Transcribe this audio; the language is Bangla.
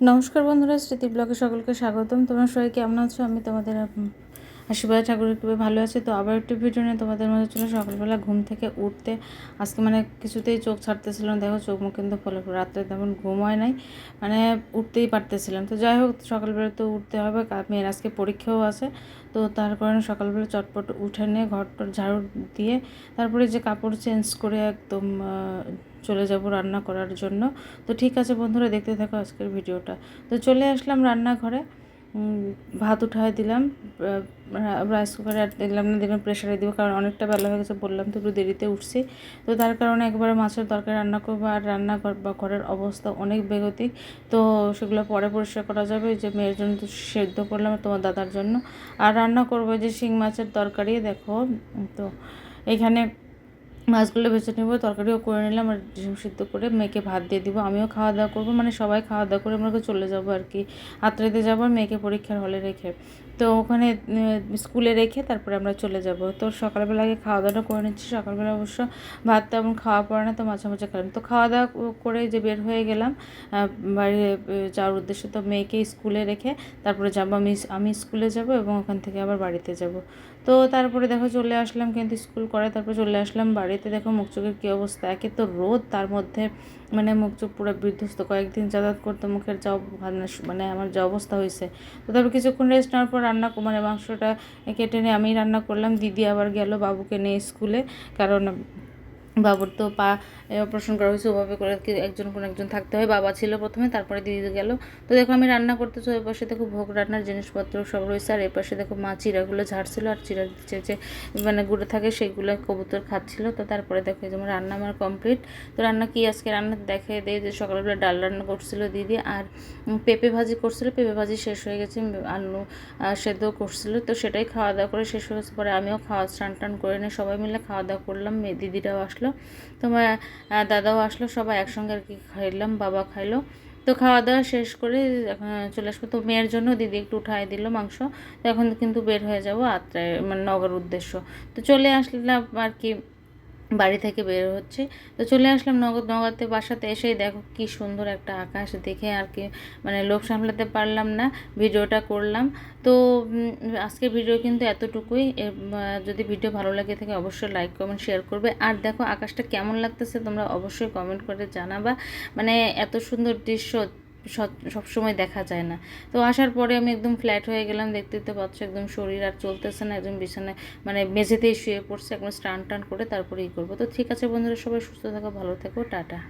নমস্কার বন্ধুরা স্মৃতি ব্লগে সকলকে স্বাগতম। তোমরা সবাই কেমন আছো? আমি তোমাদের আশীর্বাদ, ঠাকুরের কৃপে ভালো আছে। তো আবার একটু ভিডিও নিয়ে তোমাদের মধ্যে চলে সকালবেলা ঘুম থেকে উঠতে আজকে মানে কিছুতেই চোখ ছাড়তেছিল না। দেখো চোখ মুখ কিন্তু ফলে রাত্রে তেমন ঘুম হয় নাই। মানে উঠতেই পারতেছিলাম। তো যাই হোক, সকালবেলা তো উঠতে হবে। মেয়ের আজকে পরীক্ষাও আছে। তো তার কারণে সকালবেলা চটপট উঠে নিয়ে ঘর টর ঝাড়ু দিয়ে তারপরে যে কাপড় চেঞ্জ করে একদম চলে যাব রান্না করার জন্য। তো ঠিক আছে বন্ধুরা, দেখতে থাকো আজকের ভিডিওটা তো চলে আসলাম রান্নাঘরে। ভাত উঠায় দিলাম রাইস কুকারে দিলাম না দিলাম প্রেশারে দিব, কারণ অনেকটা বেলা হয়ে গেছে, বললাম তো একটু দেরিতে উঠছি। তো তার কারণে একবারে মাছের তরকারি রান্না করব, আর রান্নাঘর বা ঘরের অবস্থা অনেক বেগতিক। তো সেগুলো পরে পরিষ্কার করা যাবে যে মেয়ের জন্য তো সেদ্ধ করলাম তোমার দাদার জন্য। আর রান্না করব যে শিং মাছের তরকারি, দেখো, তো এখানে মাছগুলো বেছে নেব, তরকারিও করে নিলাম আর ডিম সিদ্ধ করে মেয়েকে ভাত দিয়ে দিব। আমিও খাওয়া দাওয়া করব মানে সবাই খাওয়া দাওয়া করে আমরা চলে যাব আর কি। আত্রাইতে যাব আর মেয়েকে পরীক্ষার হলে রেখে। তো ওখানে স্কুলে রেখে তারপরে আমরা চলে যাব। তো সকালবেলা আগে খাওয়া দাওয়াটা করে নিচ্ছি। সকালবেলা অবশ্য ভাত তেমন খাওয়া পড়ে না, তো মাঝে মাঝে খেলাম। তো খাওয়া দাওয়া করে যে বের হয়ে গেলাম বাড়ি যাওয়ার উদ্দেশ্যে তো মেয়েকে স্কুলে রেখে তারপরে যাব। আমি আমি স্কুলে যাব এবং ওখান থেকে আবার বাড়িতে যাব। তো তারপরে দেখো চলে আসলাম কিন্তু স্কুল করে তারপর চলে আসলাম বাড়িতে। দেখো মুখ চোখের কী অবস্থা? একে তো রোদ, তার মধ্যে মানে মুখ চোখ পুরো বিধ্বস্ত। কয়েকদিন যাতায়াত করতে মুখের যা মানে- মানে আমার যা অবস্থা হয়েছে। তো তারপর কিছুক্ষণ রেস্ট নেওয়ার পর রান্না মানে মাংসটা কেটে নিয়ে আমি রান্না করলাম। দিদি আবার গেল বাবুকে নিয়ে স্কুলে, কারণ বাবুর তো পা অপারেশন করা হয়েছে, ওভাবে করে কি একজন কোনো একজন থাকতে হয়, বাবা ছিল প্রথমে, তারপরে দিদি গেল। তো দেখো আমি রান্না করতেছি, ওই পাশে দেখো ভোগ রান্নার জিনিসপত্র সব রয়েছে, আর এই পাশে দেখো মা চিরাগুলো ঝাড়ছিল, আর চিরা যে যে মানে গুঁড়ো থাকে সেগুলো কবুতর খাচ্ছিল। তো তারপরে দেখো এই যেমন রান্না আমার কমপ্লিট তো রান্না কি আজকে? রান্না দেখে দেয় যে সকালবেলা ডাল রান্না করছিল দিদি, আর পেঁপে ভাজি করছিল, পেঁপে ভাজি শেষ হয়ে গেছে, আলু সেদ্ধ করছিল। তো সেটাই খাওয়া দাওয়া করে শেষ হয়ে গেছে, পরে আমিও খাওয়া স্নান টান করে নিয়ে সবাই মিলে খাওয়া দাওয়া করলাম মেয়ে দিদিরাও আসলো। তোমার দাদাও আসলো, সবাই একসঙ্গে আর কি খাইলাম, বাবা খাইলো। তো খাওয়া দাওয়া শেষ করে এখন চলে আসব। তো মেয়ের জন্য দিদি একটু উঠায় দিল মাংস। তো এখন কিন্তু বের হয়ে যাব আত্রায় মানে নগর উদ্দেশ্য। তো চলে আসলাম আর কি বাড়ি থেকে বের হচ্ছে। তো চলে আসলাম নগদ নগাতে বাসাতে এসেই দেখো কি সুন্দর একটা আকাশ দেখে আর কি মানে লোভ সামলাতে পারলাম না ভিডিওটা করলাম। তো উম, আজকের ভিডিও কিন্তু এতটুকুই। যদি ভিডিও ভালো লাগে থাকে অবশ্যই লাইক কমেন্ট শেয়ার করবে। আর দেখো আকাশটা কেমন লাগতেছে তোমরা অবশ্যই কমেন্ট করে জানাবা। মানে এত সুন্দর দৃশ্য সবসময় দেখা যায় না। তো আসার পরে আমি একদম ফ্ল্যাট হয়ে গেলাম, দেখতে দেখতে পাচ্ছ একদম শরীর আর চলতেছে না, একদম বিছানায় মানে মেঝেতেই শুয়ে পড়ছে। একদম স্টান টান করে তারপরে ই করব। তো ঠিক আছে বন্ধুরা, সবাই সুস্থ থাকো, ভালো থেকো, টাটা।